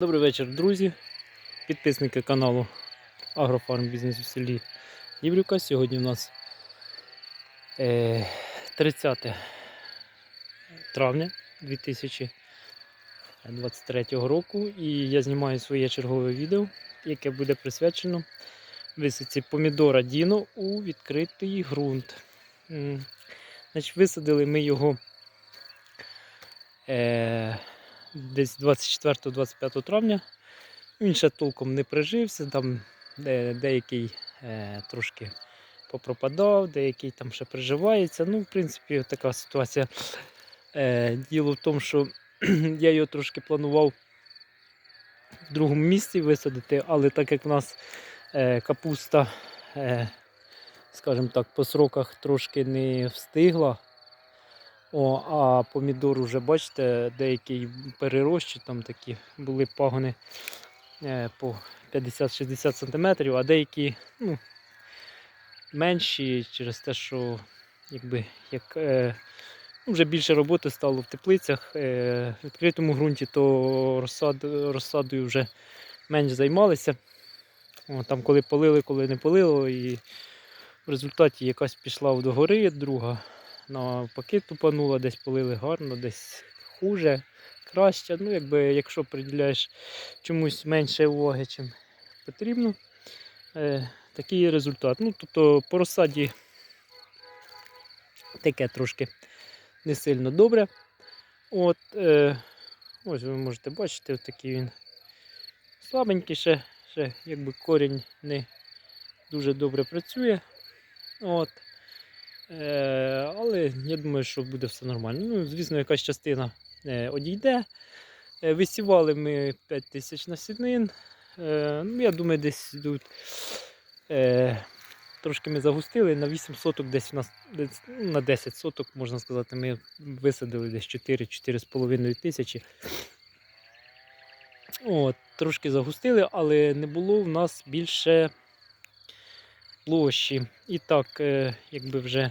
Добрий вечір, друзі, підписники каналу Агрофарм Бізнес у селі Єврюка. Сьогодні у нас е, 30 травня 2023 року і я знімаю своє чергове відео, яке буде присвячено висадці помідора Діно у відкритий ґрунт. Значить, висадили ми його е, десь 24-25 травня. Він ще толком не прижився, там де, деякий е, трошки попропадав, деякий там ще приживається. Ну, в принципі, така ситуація. Е, діло в тому, що я його трошки планував в другому місці висадити, але так як в нас е, капуста, скажімо так, по сроках трошки не встигла. О, а помідор уже, бачите, деякий перерощі, там такі були пагони е, по 50-60 см, а деякі ну, менші через те, що якби, як, е, ну, вже більше роботи стало в теплицях. Е, в відкритому ґрунті, то розсад, розсадою вже менш займалися. О, там коли полили, коли не полило, і в результаті якась пішла догори, друга навпаки тупанула, десь полили гарно, десь хуже, краще. Ну, якби, якщо приділяєш чомусь менше уваги, чим потрібно, е, такий результат. Ну, тобто по розсаді таке трошки не сильно добре. От, е, ось ви можете бачити, такий він слабенький ще, ще якби корінь не дуже добре працює. От. Е, але я думаю, що буде все нормально. Ну, звісно, якась частина е, одійде. Е, висівали ми 5 тисяч насінин. Ну, я думаю, десь. Е, трошки ми загустили на 8 соток, десь у нас ну, на 10 соток, можна сказати, ми висадили десь 4-4,5 тисячі. От, трошки загустили, але не було в нас більше площі. І так, е, якби вже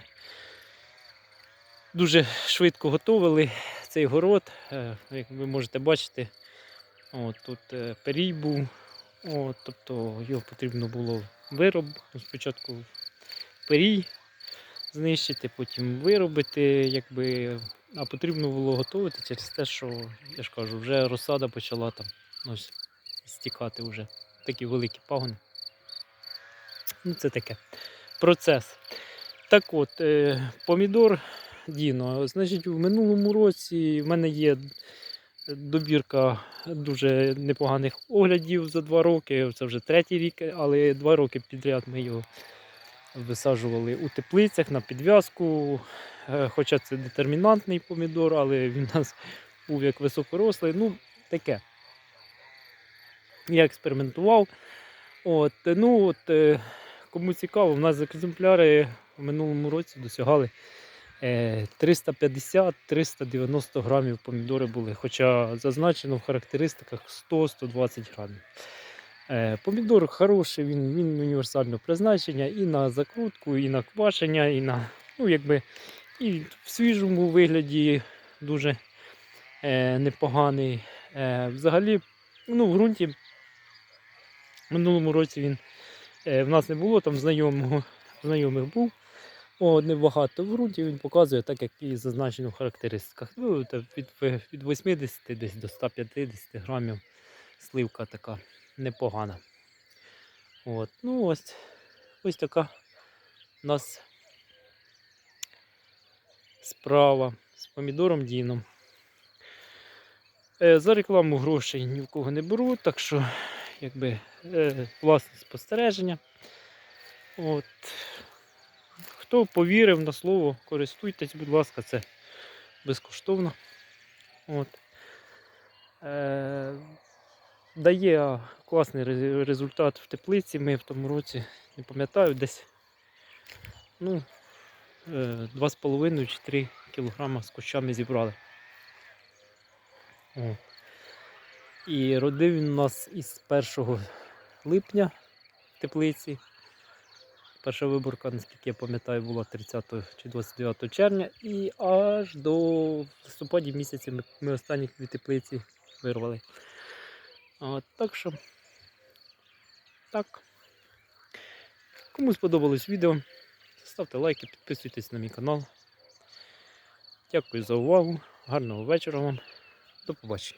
дуже швидко готували цей город. Е, Як ви можете бачити, от, тут е, перій був. От, тобто його потрібно було вироб. ну, Спочатку перій знищити, потім виробити, якби, а потрібно було готувати через те, що я ж кажу, вже розсада почала там ось, стікати вже такі великі пагони. Ну, це таке процес. Так от, е, помідор Діно. Значить, в минулому році в мене є добірка дуже непоганих оглядів за два роки. Це вже третій рік, але два роки підряд ми його висаджували у теплицях на підв'язку. Е, Хоча це детермінантний помідор, але він у нас був як високорослий. Ну, таке. Я експериментував. От, ну, от, е, Кому цікаво, в нас екземпляри в минулому році досягали е, 350-390 грамів помідори були, хоча зазначено в характеристиках 100-120 грамів. Е, Помідор хороший, він, він універсального призначення і на закрутку, і на квашення, і на ну, якби, і в свіжому вигляді дуже е, непоганий. Е, взагалі, ну, в ґрунті в минулому році він Е, В нас не було там знайомого, знайомих був. О, небагато в ґрунті він показує, так як і зазначено в характеристиках. Ну, від, від 80 десь до 150 грамів сливка така непогана. От, ну ось, ось така у нас справа з помідором Діном. Е, За рекламу грошей ні в кого не беру, так що якби е, спостереження. От. Хто повірив на слово, користуйтесь, будь ласка, це безкоштовно. От. Е, Дає класний результат в теплиці. Ми в тому році, не пам'ятаю, десь ну, е, 2,5 чи 3 кг з кущами зібрали. О. І родив він у нас із 1 липня в теплиці. Перша виборка, наскільки я пам'ятаю, була 30 чи 29 червня. І аж до листопаді місяці ми, останні дві теплиці вирвали. От, так що. Так. Кому сподобалось відео, ставте лайки, підписуйтесь на мій канал. Дякую за увагу. Гарного вечора вам. До побачення.